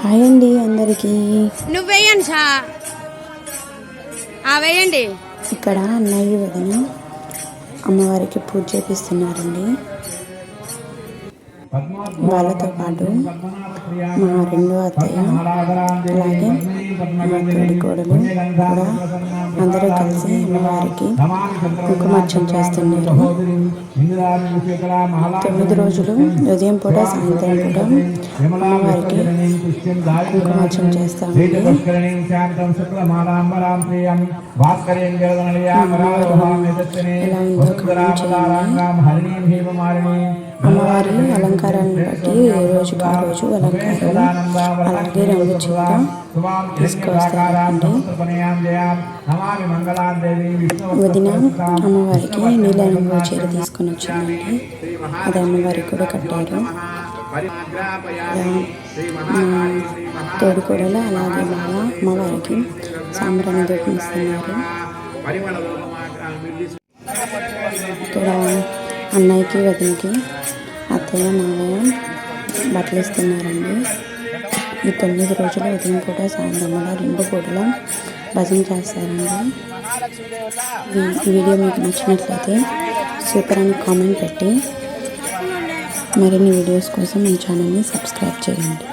Hi అండి అందరికీ. నువ్వు వేయండి సా ఆ, వేయండి. ఇక్కడ అన్నయ్య వదిన అమ్మవారికి పూజ చేపిస్తున్నారండి. వాళ్ళతో పాటు మా రెండో అత్తయ్య అలాగే మా తోడి కోడలు కూడా అందరూ కలిసి అమ్మవారికి కుంకుమార్చన చేస్తున్నారు తొమ్మిది రోజులు ఉదయం పూట సాయంత్రం పూట అమ్మవారికి కుంకుమార్చన చేస్తామండి అమ్మవారి అలంకారాన్ని బట్టి ఏ రోజుకి ఆ రోజు అలంకారం అలాగే రంగు చీర తీసుకొస్తారండి వదిన అమ్మవారికి నీళ్ళ రంగు చీర తీసుకొని వచ్చిందండి. అది అమ్మవారికి కూడా కట్టారు. తోడుకోడలు అలాగే బాగా అమ్మవారికి సాంబ్రాన్ని దొరికిస్తున్నారు అన్నయ్యకి వదినకి అత్తయ్య మావయ్య బట్టలు ఇస్తున్నారండి. ఈ తొమ్మిది రోజులు ఉదయం పూట సాయంత్రం కూడా రెండు పూటలు భజన చేస్తారండి. వీడియో మీకు నచ్చినట్లయితే సూపర్ అని కామెంట్ పెట్టి మరిన్ని వీడియోస్ కోసం మీ ఛానల్ని సబ్స్క్రైబ్ చేయండి.